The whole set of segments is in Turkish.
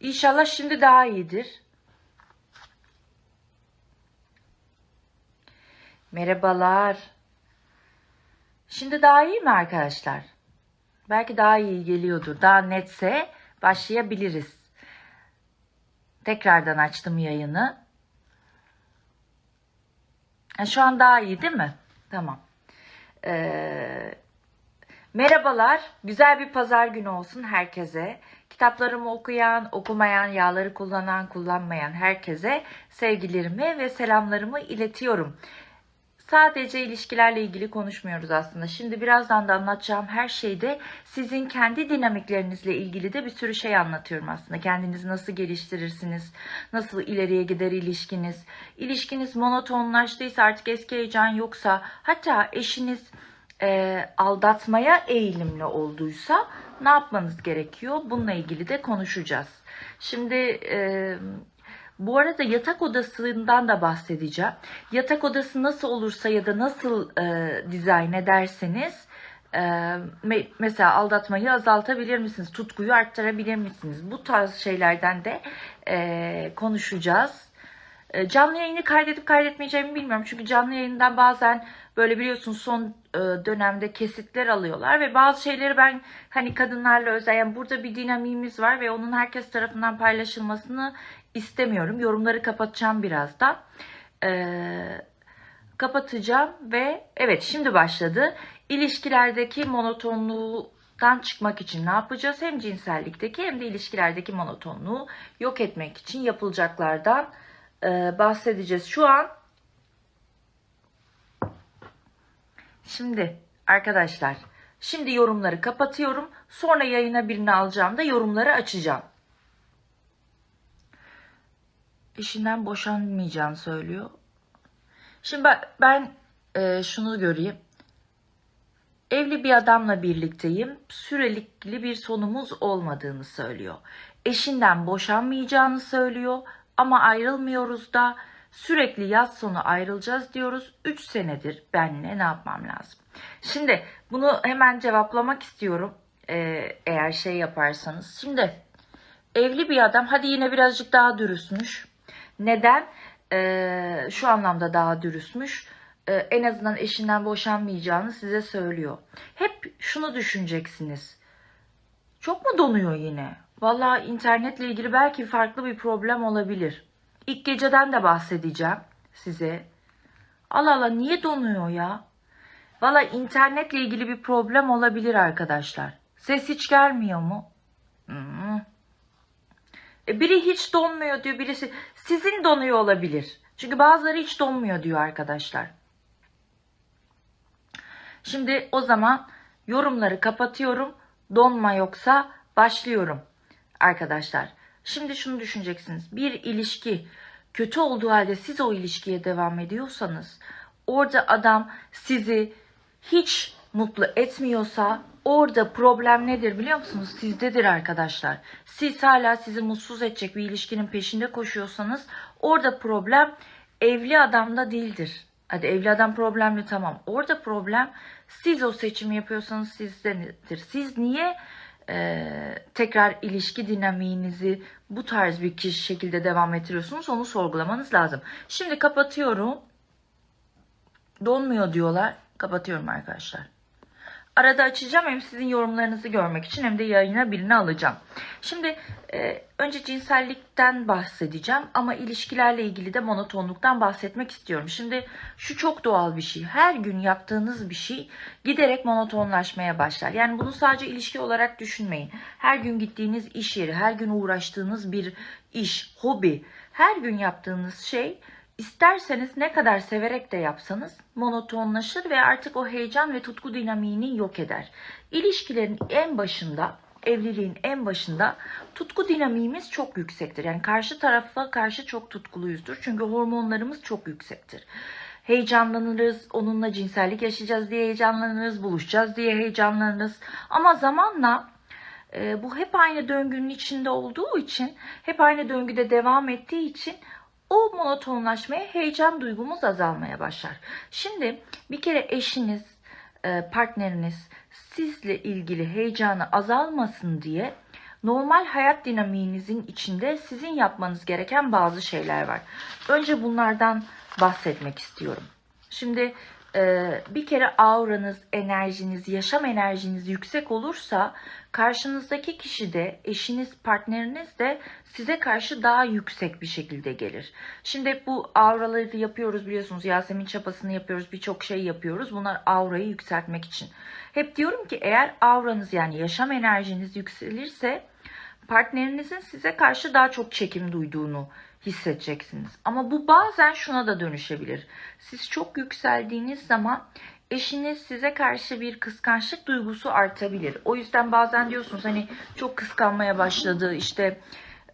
İnşallah şimdi daha iyidir. Merhabalar. Şimdi daha iyi mi arkadaşlar? Belki daha iyi geliyordur. Daha netse başlayabiliriz. Tekrardan açtım yayını. Ha, Şu an daha iyi değil mi? Tamam. Ee, merhabalar. Güzel bir pazar günü olsun herkese. Kitaplarımı okuyan, okumayan, yağları kullanan, kullanmayan herkese sevgilerimi ve selamlarımı iletiyorum. Sadece ilişkilerle ilgili konuşmuyoruz aslında. Şimdi birazdan da anlatacağım her şeyde sizin kendi dinamiklerinizle ilgili de bir sürü şey anlatıyorum aslında. Kendinizi nasıl geliştirirsiniz, nasıl ileriye gider ilişkiniz, ilişkiniz monotonlaştıysa artık eski heyecan yoksa, hatta eşiniz e, aldatmaya eğilimli olduysa ne yapmanız gerekiyor? Bununla ilgili de konuşacağız. Şimdi e, bu arada yatak odasından da bahsedeceğim. Yatak odası nasıl olursa ya da nasıl e, dizayn ederseniz e, me- mesela aldatmayı azaltabilir misiniz? Tutkuyu arttırabilir misiniz? Bu tarz şeylerden de e, konuşacağız. E, Canlı yayını kaydedip kaydetmeyeceğimi bilmiyorum. Çünkü canlı yayından bazen böyle biliyorsunuz son e, dönemde kesitler alıyorlar ve bazı şeyleri ben hani kadınlarla özel yani burada bir dinamiğimiz var ve onun herkes tarafından paylaşılmasını istemiyorum. Yorumları kapatacağım birazdan. E, kapatacağım ve evet şimdi başladı. İlişkilerdeki monotonluğu çıkmak için ne yapacağız? Hem cinsellikteki hem de ilişkilerdeki monotonluğu yok etmek için yapılacaklardan e, bahsedeceğiz. Şu an şimdi arkadaşlar şimdi yorumları kapatıyorum. Sonra yayına birini alacağım da yorumları açacağım. Eşinden boşanmayacağını söylüyor. Şimdi ben, ben e, şunu göreyim. Evli bir adamla birlikteyim. Sürelikli bir sonumuz olmadığını söylüyor. Eşinden boşanmayacağını söylüyor ama ayrılmıyoruz da sürekli yaz sonu ayrılacağız diyoruz. 3 senedir benle ne yapmam lazım? Şimdi bunu hemen cevaplamak istiyorum. Ee, eğer şey yaparsanız. Şimdi evli bir adam hadi yine birazcık daha dürüstmüş. Neden? Ee, şu anlamda daha dürüstmüş. Ee, en azından eşinden boşanmayacağını size söylüyor. Hep şunu düşüneceksiniz. Çok mu donuyor yine? Vallahi internetle ilgili belki farklı bir problem olabilir. İlk geceden de bahsedeceğim size. Allah Allah niye donuyor ya? Valla internetle ilgili bir problem olabilir arkadaşlar. Ses hiç gelmiyor mu? Hmm. E, biri hiç donmuyor diyor, birisi sizin donuyor olabilir. Çünkü bazıları hiç donmuyor diyor arkadaşlar. Şimdi o zaman yorumları kapatıyorum. Donma yoksa başlıyorum arkadaşlar. Şimdi şunu düşüneceksiniz. Bir ilişki kötü olduğu halde siz o ilişkiye devam ediyorsanız orada adam sizi hiç mutlu etmiyorsa orada problem nedir biliyor musunuz? Sizdedir arkadaşlar. Siz hala sizi mutsuz edecek bir ilişkinin peşinde koşuyorsanız orada problem evli adamda değildir. Hadi evli adam problemli tamam. Orada problem siz o seçimi yapıyorsanız sizdedir. Siz niye e, tekrar ilişki dinamiğinizi bu tarz bir kişi şekilde devam ettiriyorsunuz onu sorgulamanız lazım. Şimdi kapatıyorum. Donmuyor diyorlar. Kapatıyorum arkadaşlar. Arada açacağım hem sizin yorumlarınızı görmek için hem de yayına birini alacağım. Şimdi e, önce cinsellikten bahsedeceğim ama ilişkilerle ilgili de monotonluktan bahsetmek istiyorum. Şimdi şu çok doğal bir şey. Her gün yaptığınız bir şey giderek monotonlaşmaya başlar. Yani bunu sadece ilişki olarak düşünmeyin. Her gün gittiğiniz iş yeri, her gün uğraştığınız bir iş, hobi, her gün yaptığınız şey İsterseniz ne kadar severek de yapsanız monotonlaşır ve artık o heyecan ve tutku dinamiğini yok eder. İlişkilerin en başında, evliliğin en başında tutku dinamiğimiz çok yüksektir. Yani karşı tarafa karşı çok tutkuluyuzdur. Çünkü hormonlarımız çok yüksektir. Heyecanlanırız, onunla cinsellik yaşayacağız diye heyecanlanırız, buluşacağız diye heyecanlanırız. Ama zamanla e, bu hep aynı döngünün içinde olduğu için, hep aynı döngüde devam ettiği için o monotonlaşmaya heyecan duygumuz azalmaya başlar. Şimdi bir kere eşiniz, e, partneriniz sizle ilgili heyecanı azalmasın diye normal hayat dinamiğinizin içinde sizin yapmanız gereken bazı şeyler var. Önce bunlardan bahsetmek istiyorum. Şimdi bir kere auranız, enerjiniz, yaşam enerjiniz yüksek olursa karşınızdaki kişi de, eşiniz, partneriniz de size karşı daha yüksek bir şekilde gelir. Şimdi bu auraları yapıyoruz biliyorsunuz. Yasemin çapasını yapıyoruz, birçok şey yapıyoruz. Bunlar aurayı yükseltmek için. Hep diyorum ki eğer auranız yani yaşam enerjiniz yükselirse partnerinizin size karşı daha çok çekim duyduğunu hissedeceksiniz. Ama bu bazen şuna da dönüşebilir. Siz çok yükseldiğiniz zaman eşiniz size karşı bir kıskançlık duygusu artabilir. O yüzden bazen diyorsunuz hani çok kıskanmaya başladı işte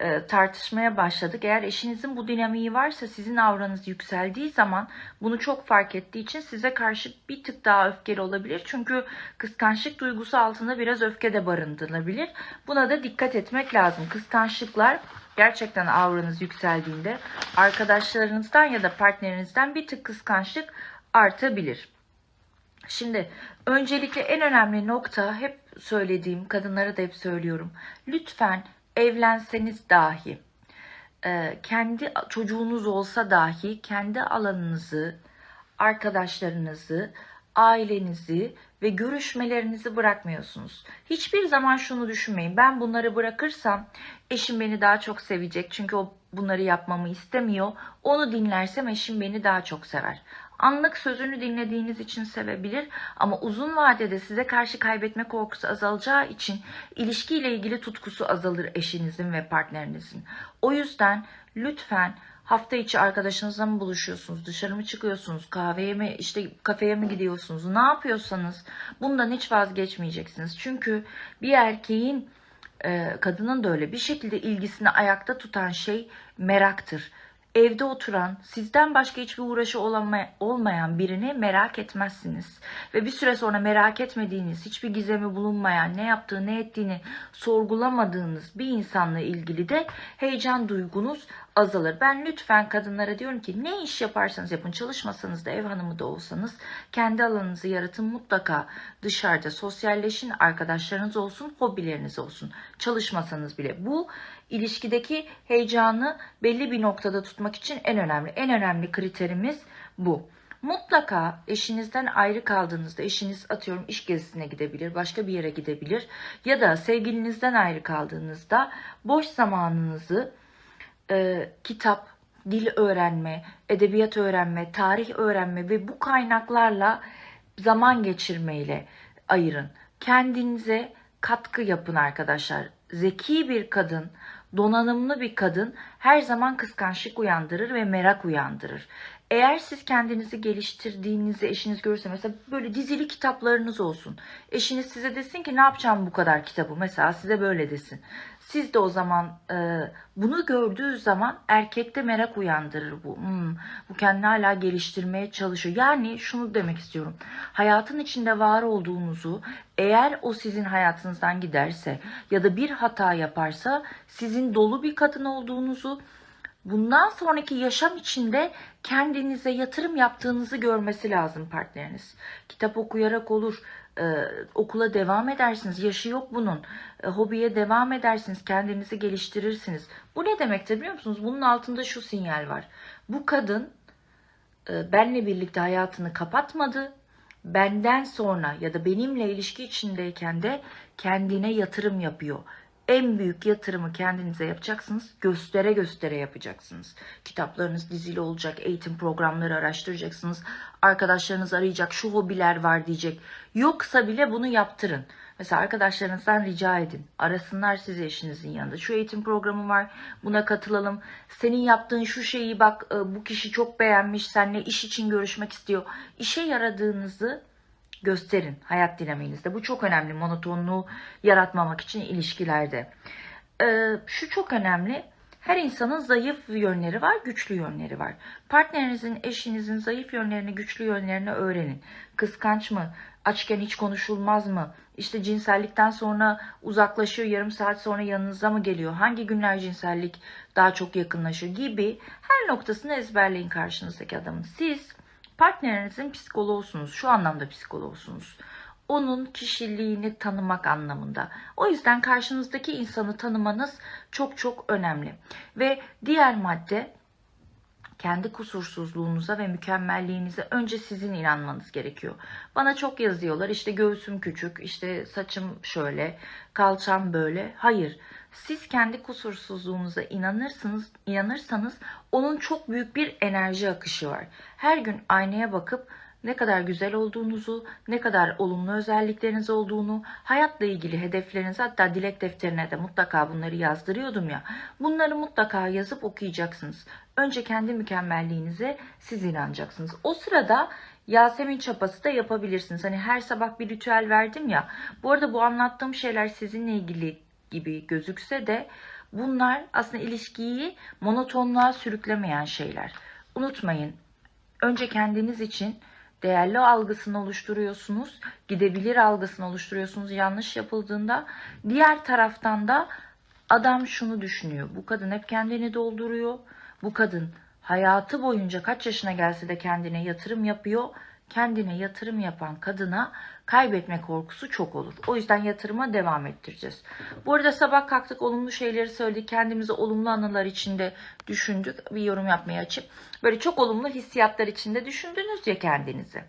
e, tartışmaya başladık. Eğer eşinizin bu dinamiği varsa sizin avranız yükseldiği zaman bunu çok fark ettiği için size karşı bir tık daha öfkeli olabilir. Çünkü kıskançlık duygusu altında biraz öfke de barındırılabilir. Buna da dikkat etmek lazım. Kıskançlıklar gerçekten avranız yükseldiğinde arkadaşlarınızdan ya da partnerinizden bir tık kıskançlık artabilir. Şimdi öncelikle en önemli nokta hep söylediğim kadınlara da hep söylüyorum. Lütfen evlenseniz dahi e, kendi çocuğunuz olsa dahi kendi alanınızı, arkadaşlarınızı, ailenizi ve görüşmelerinizi bırakmıyorsunuz. Hiçbir zaman şunu düşünmeyin. Ben bunları bırakırsam eşim beni daha çok sevecek. Çünkü o bunları yapmamı istemiyor. Onu dinlersem eşim beni daha çok sever. Anlık sözünü dinlediğiniz için sevebilir ama uzun vadede size karşı kaybetme korkusu azalacağı için ilişkiyle ilgili tutkusu azalır eşinizin ve partnerinizin. O yüzden lütfen hafta içi arkadaşınızla mı buluşuyorsunuz, dışarı mı çıkıyorsunuz, kahveye mi, işte kafeye mi gidiyorsunuz, ne yapıyorsanız bundan hiç vazgeçmeyeceksiniz. Çünkü bir erkeğin e, kadının da öyle. Bir şekilde ilgisini ayakta tutan şey meraktır. Evde oturan, sizden başka hiçbir uğraşı olmayan birini merak etmezsiniz. Ve bir süre sonra merak etmediğiniz, hiçbir gizemi bulunmayan, ne yaptığı, ne ettiğini sorgulamadığınız bir insanla ilgili de heyecan duygunuz azalır. Ben lütfen kadınlara diyorum ki ne iş yaparsanız yapın, çalışmasanız da ev hanımı da olsanız kendi alanınızı yaratın mutlaka dışarıda sosyalleşin, arkadaşlarınız olsun, hobileriniz olsun. Çalışmasanız bile bu ilişkideki heyecanı belli bir noktada tutmak için en önemli. En önemli kriterimiz bu. Mutlaka eşinizden ayrı kaldığınızda eşiniz atıyorum iş gezisine gidebilir, başka bir yere gidebilir ya da sevgilinizden ayrı kaldığınızda boş zamanınızı e, kitap, dil öğrenme, edebiyat öğrenme, tarih öğrenme ve bu kaynaklarla zaman geçirmeyle ayırın. Kendinize katkı yapın arkadaşlar. Zeki bir kadın, donanımlı bir kadın her zaman kıskançlık uyandırır ve merak uyandırır. Eğer siz kendinizi geliştirdiğinizi eşiniz görürse mesela böyle dizili kitaplarınız olsun. Eşiniz size desin ki ne yapacağım bu kadar kitabı mesela size böyle desin. Siz de o zaman e, bunu gördüğü zaman erkekte merak uyandırır bu. Hmm, bu kendini hala geliştirmeye çalışıyor. Yani şunu demek istiyorum. Hayatın içinde var olduğunuzu eğer o sizin hayatınızdan giderse ya da bir hata yaparsa sizin dolu bir kadın olduğunuzu bundan sonraki yaşam içinde kendinize yatırım yaptığınızı görmesi lazım partneriniz. Kitap okuyarak olur, e, okula devam edersiniz. Yaşı yok bunun. E, hobiye devam edersiniz. Kendinizi geliştirirsiniz. Bu ne demektir biliyor musunuz? Bunun altında şu sinyal var. Bu kadın e, benle birlikte hayatını kapatmadı. Benden sonra ya da benimle ilişki içindeyken de kendine yatırım yapıyor en büyük yatırımı kendinize yapacaksınız. Göstere göstere yapacaksınız. Kitaplarınız dizili olacak, eğitim programları araştıracaksınız. Arkadaşlarınız arayacak, şu hobiler var diyecek. Yoksa bile bunu yaptırın. Mesela arkadaşlarınızdan rica edin. Arasınlar sizi eşinizin yanında. Şu eğitim programı var. Buna katılalım. Senin yaptığın şu şeyi bak e, bu kişi çok beğenmiş. Seninle iş için görüşmek istiyor. İşe yaradığınızı gösterin hayat dinamiğinizde. Bu çok önemli monotonluğu yaratmamak için ilişkilerde. Ee, şu çok önemli. Her insanın zayıf yönleri var, güçlü yönleri var. Partnerinizin, eşinizin zayıf yönlerini, güçlü yönlerini öğrenin. Kıskanç mı? Açken hiç konuşulmaz mı? İşte cinsellikten sonra uzaklaşıyor, yarım saat sonra yanınıza mı geliyor? Hangi günler cinsellik daha çok yakınlaşıyor gibi her noktasını ezberleyin karşınızdaki adamın. Siz partnerinizin psikoloğusunuz. Şu anlamda psikoloğusunuz. onun kişiliğini tanımak anlamında. O yüzden karşınızdaki insanı tanımanız çok çok önemli. Ve diğer madde kendi kusursuzluğunuza ve mükemmelliğinize önce sizin inanmanız gerekiyor. Bana çok yazıyorlar işte göğsüm küçük, işte saçım şöyle, kalçam böyle. Hayır. Siz kendi kusursuzluğunuza inanırsınız, inanırsanız onun çok büyük bir enerji akışı var. Her gün aynaya bakıp ne kadar güzel olduğunuzu, ne kadar olumlu özellikleriniz olduğunu, hayatla ilgili hedeflerinizi hatta dilek defterine de mutlaka bunları yazdırıyordum ya. Bunları mutlaka yazıp okuyacaksınız. Önce kendi mükemmelliğinize siz inanacaksınız. O sırada Yasemin çapası da yapabilirsiniz. Hani her sabah bir ritüel verdim ya. Bu arada bu anlattığım şeyler sizinle ilgili gibi gözükse de bunlar aslında ilişkiyi monotonluğa sürüklemeyen şeyler. Unutmayın. Önce kendiniz için değerli algısını oluşturuyorsunuz. Gidebilir algısını oluşturuyorsunuz yanlış yapıldığında. Diğer taraftan da adam şunu düşünüyor. Bu kadın hep kendini dolduruyor. Bu kadın hayatı boyunca kaç yaşına gelse de kendine yatırım yapıyor. Kendine yatırım yapan kadına kaybetme korkusu çok olur. O yüzden yatırıma devam ettireceğiz. Bu arada sabah kalktık olumlu şeyleri söyledik. Kendimizi olumlu anılar içinde düşündük. Bir yorum yapmaya açıp böyle çok olumlu hissiyatlar içinde düşündünüz ya kendinizi.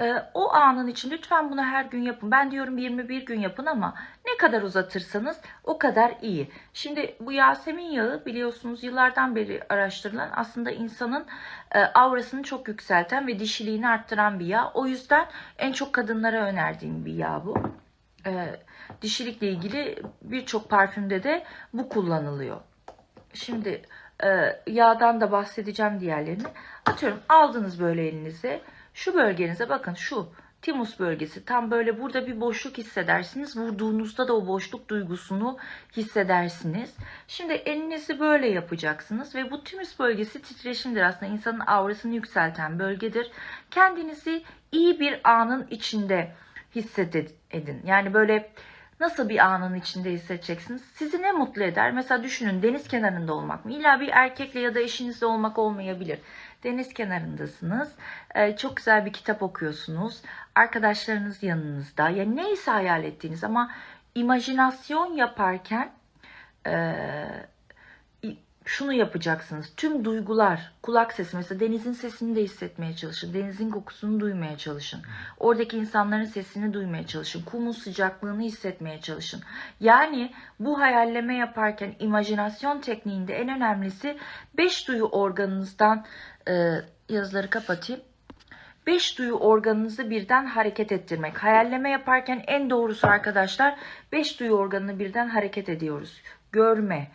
Ee, o anın için lütfen bunu her gün yapın. Ben diyorum 21 gün yapın ama ne kadar uzatırsanız o kadar iyi. Şimdi bu Yasemin yağı biliyorsunuz yıllardan beri araştırılan aslında insanın e, aurasını çok yükselten ve dişiliğini arttıran bir yağ. O yüzden en çok kadınlara önerdiğim bir yağ bu. E, dişilikle ilgili birçok parfümde de bu kullanılıyor. Şimdi e, yağdan da bahsedeceğim diğerlerini. Atıyorum aldınız böyle elinize. Şu bölgenize bakın şu timus bölgesi tam böyle burada bir boşluk hissedersiniz. Vurduğunuzda da o boşluk duygusunu hissedersiniz. Şimdi elinizi böyle yapacaksınız ve bu timus bölgesi titreşimdir aslında insanın aurasını yükselten bölgedir. Kendinizi iyi bir anın içinde hissedin. Yani böyle nasıl bir anın içinde hissedeceksiniz? Sizi ne mutlu eder? Mesela düşünün deniz kenarında olmak mı? İlla bir erkekle ya da eşinizle olmak olmayabilir. Deniz kenarındasınız. Ee, çok güzel bir kitap okuyorsunuz. Arkadaşlarınız yanınızda. Ya neyse hayal ettiğiniz ama imajinasyon yaparken e, şunu yapacaksınız. Tüm duygular, kulak sesi mesela denizin sesini de hissetmeye çalışın. Denizin kokusunu duymaya çalışın. Oradaki insanların sesini duymaya çalışın. Kumun sıcaklığını hissetmeye çalışın. Yani bu hayalleme yaparken imajinasyon tekniğinde en önemlisi 5 duyu organınızdan e, yazıları kapatayım. Beş duyu organınızı birden hareket ettirmek. Hayalleme yaparken en doğrusu arkadaşlar beş duyu organını birden hareket ediyoruz. Görme,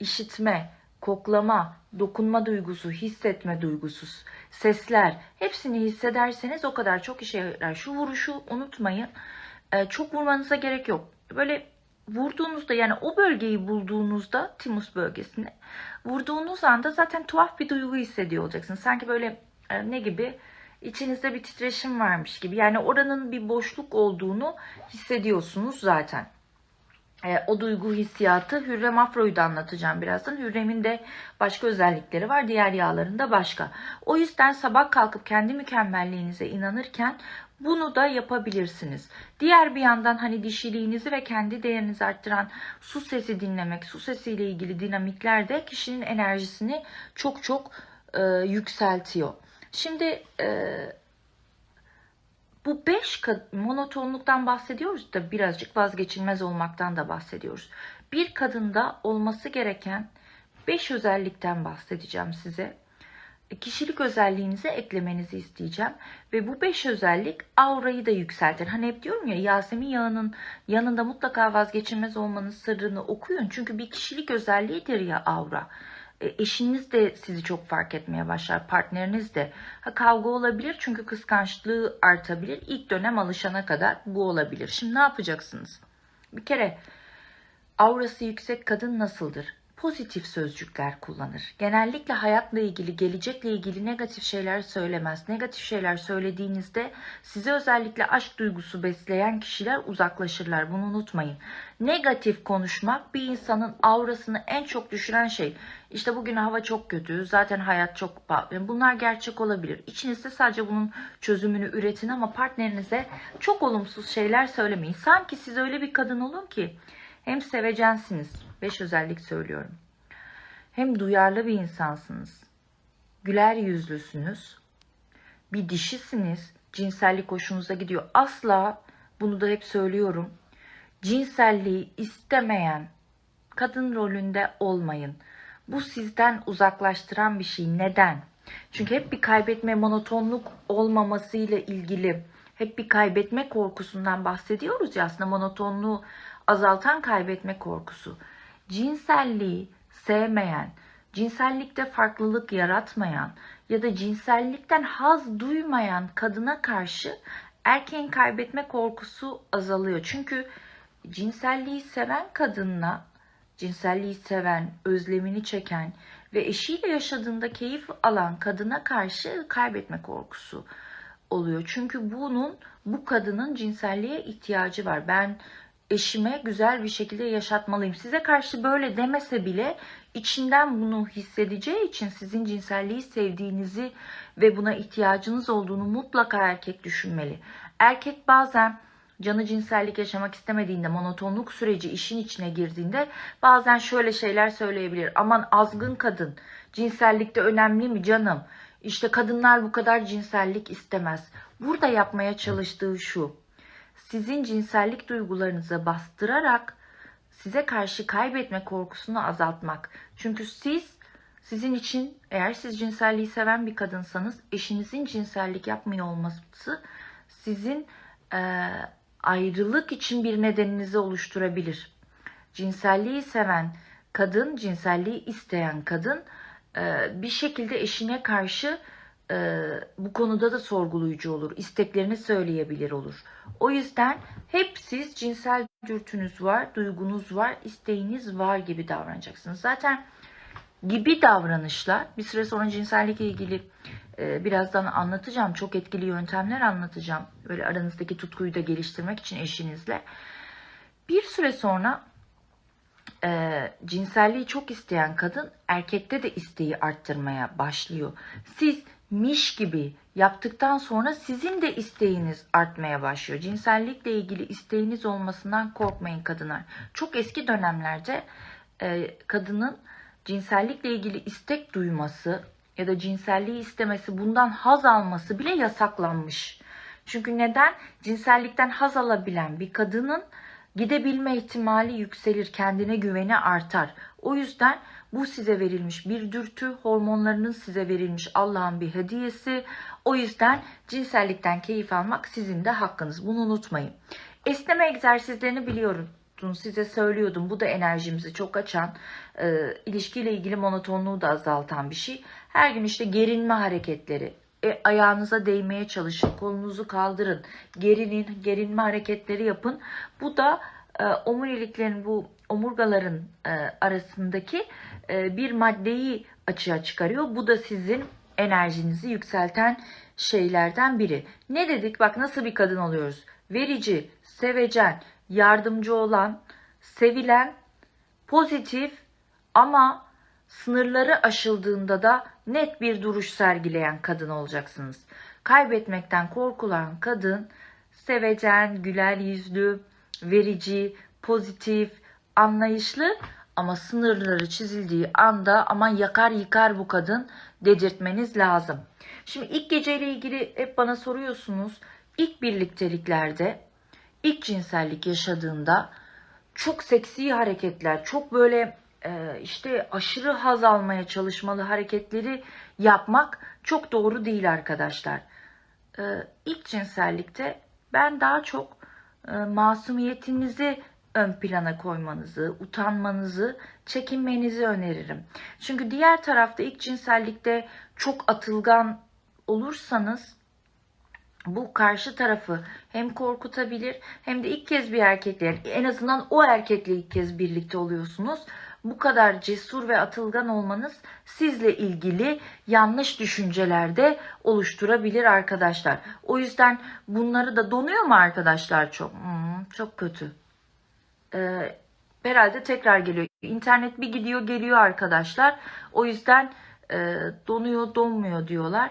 işitme, koklama, dokunma duygusu, hissetme duygusu, sesler hepsini hissederseniz o kadar çok işe yarar. Şu vuruşu unutmayın. Ee, çok vurmanıza gerek yok. Böyle vurduğunuzda yani o bölgeyi bulduğunuzda timus bölgesini vurduğunuz anda zaten tuhaf bir duygu hissediyor olacaksınız. Sanki böyle e, ne gibi içinizde bir titreşim varmış gibi. Yani oranın bir boşluk olduğunu hissediyorsunuz zaten. E, o duygu hissiyatı Hürrem Afro'yu da anlatacağım birazdan. Hürrem'in de başka özellikleri var. Diğer yağların da başka. O yüzden sabah kalkıp kendi mükemmelliğinize inanırken bunu da yapabilirsiniz. Diğer bir yandan hani dişiliğinizi ve kendi değerinizi arttıran su sesi dinlemek, su sesiyle ilgili dinamikler de kişinin enerjisini çok çok e, yükseltiyor. Şimdi e, bu beş monotonluktan bahsediyoruz da birazcık vazgeçilmez olmaktan da bahsediyoruz. Bir kadında olması gereken beş özellikten bahsedeceğim size. Kişilik özelliğinize eklemenizi isteyeceğim. Ve bu beş özellik aurayı da yükseltir. Hani hep diyorum ya Yasemin yağının yanında mutlaka vazgeçilmez olmanın sırrını okuyun. Çünkü bir kişilik özelliğidir ya aura. E, eşiniz de sizi çok fark etmeye başlar. Partneriniz de. Ha, kavga olabilir çünkü kıskançlığı artabilir. İlk dönem alışana kadar bu olabilir. Şimdi ne yapacaksınız? Bir kere aurası yüksek kadın nasıldır? Pozitif sözcükler kullanır. Genellikle hayatla ilgili, gelecekle ilgili negatif şeyler söylemez. Negatif şeyler söylediğinizde size özellikle aşk duygusu besleyen kişiler uzaklaşırlar. Bunu unutmayın. Negatif konuşmak bir insanın aurasını en çok düşüren şey. İşte bugün hava çok kötü, zaten hayat çok pahalı. Bunlar gerçek olabilir. İçinizde sadece bunun çözümünü üretin ama partnerinize çok olumsuz şeyler söylemeyin. Sanki siz öyle bir kadın olun ki hem sevecensiniz, beş özellik söylüyorum. Hem duyarlı bir insansınız, güler yüzlüsünüz, bir dişisiniz, cinsellik hoşunuza gidiyor. Asla bunu da hep söylüyorum. Cinselliği istemeyen kadın rolünde olmayın. Bu sizden uzaklaştıran bir şey. Neden? Çünkü hep bir kaybetme monotonluk olmamasıyla ilgili hep bir kaybetme korkusundan bahsediyoruz ya aslında monotonluğu azaltan kaybetme korkusu. Cinselliği sevmeyen, cinsellikte farklılık yaratmayan ya da cinsellikten haz duymayan kadına karşı erkeğin kaybetme korkusu azalıyor. Çünkü cinselliği seven kadınla cinselliği seven, özlemini çeken ve eşiyle yaşadığında keyif alan kadına karşı kaybetme korkusu oluyor. Çünkü bunun bu kadının cinselliğe ihtiyacı var. Ben eşime güzel bir şekilde yaşatmalıyım. Size karşı böyle demese bile içinden bunu hissedeceği için sizin cinselliği sevdiğinizi ve buna ihtiyacınız olduğunu mutlaka erkek düşünmeli. Erkek bazen canı cinsellik yaşamak istemediğinde, monotonluk süreci işin içine girdiğinde bazen şöyle şeyler söyleyebilir. Aman azgın kadın, cinsellikte önemli mi canım? İşte kadınlar bu kadar cinsellik istemez. Burada yapmaya çalıştığı şu. Sizin cinsellik duygularınıza bastırarak size karşı kaybetme korkusunu azaltmak. Çünkü siz sizin için eğer siz cinselliği seven bir kadınsanız eşinizin cinsellik yapmıyor olması sizin e, ayrılık için bir nedeninizi oluşturabilir. Cinselliği seven kadın, cinselliği isteyen kadın e, bir şekilde eşine karşı e, bu konuda da sorgulayıcı olur. İsteklerini söyleyebilir olur. O yüzden hep siz cinsel dürtünüz var, duygunuz var, isteğiniz var gibi davranacaksınız. Zaten gibi davranışlar bir süre sonra cinsellikle ilgili e, birazdan anlatacağım. Çok etkili yöntemler anlatacağım. Böyle aranızdaki tutkuyu da geliştirmek için eşinizle. Bir süre sonra e, cinselliği çok isteyen kadın erkekte de isteği arttırmaya başlıyor. Siz miş gibi yaptıktan sonra sizin de isteğiniz artmaya başlıyor. Cinsellikle ilgili isteğiniz olmasından korkmayın kadınlar. Çok eski dönemlerde e, kadının cinsellikle ilgili istek duyması ya da cinselliği istemesi, bundan haz alması bile yasaklanmış. Çünkü neden? Cinsellikten haz alabilen bir kadının gidebilme ihtimali yükselir, kendine güveni artar. O yüzden bu size verilmiş bir dürtü, hormonlarının size verilmiş Allah'ın bir hediyesi. O yüzden cinsellikten keyif almak sizin de hakkınız. Bunu unutmayın. Esneme egzersizlerini biliyorum size söylüyordum. Bu da enerjimizi çok açan, e, ilişkiyle ilgili monotonluğu da azaltan bir şey. Her gün işte gerinme hareketleri, e, ayağınıza değmeye çalışın, kolunuzu kaldırın, gerinin, gerinme hareketleri yapın. Bu da e, omuriliklerin bu omurgaların e, arasındaki e, bir maddeyi açığa çıkarıyor. Bu da sizin enerjinizi yükselten şeylerden biri. Ne dedik? Bak nasıl bir kadın oluyoruz. Verici, sevecen, yardımcı olan, sevilen, pozitif ama sınırları aşıldığında da net bir duruş sergileyen kadın olacaksınız. Kaybetmekten korkulan kadın sevecen, güler yüzlü, verici, pozitif, anlayışlı ama sınırları çizildiği anda aman yakar yıkar bu kadın dedirtmeniz lazım. Şimdi ilk geceyle ilgili hep bana soruyorsunuz. İlk birlikteliklerde, ilk cinsellik yaşadığında çok seksi hareketler, çok böyle e, işte aşırı haz almaya çalışmalı hareketleri yapmak çok doğru değil arkadaşlar. E, ilk cinsellikte ben daha çok e, masumiyetinizi ön plana koymanızı, utanmanızı, çekinmenizi öneririm. Çünkü diğer tarafta ilk cinsellikte çok atılgan olursanız bu karşı tarafı hem korkutabilir hem de ilk kez bir erkekle en azından o erkekle ilk kez birlikte oluyorsunuz. bu kadar cesur ve atılgan olmanız sizle ilgili yanlış düşüncelerde oluşturabilir arkadaşlar. O yüzden bunları da donuyor mu arkadaşlar çok? Hmm, çok kötü. Ee, herhalde tekrar geliyor. İnternet bir gidiyor geliyor arkadaşlar. O yüzden e, donuyor donmuyor diyorlar.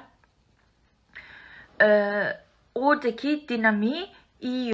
Ee, oradaki dinamiği iyi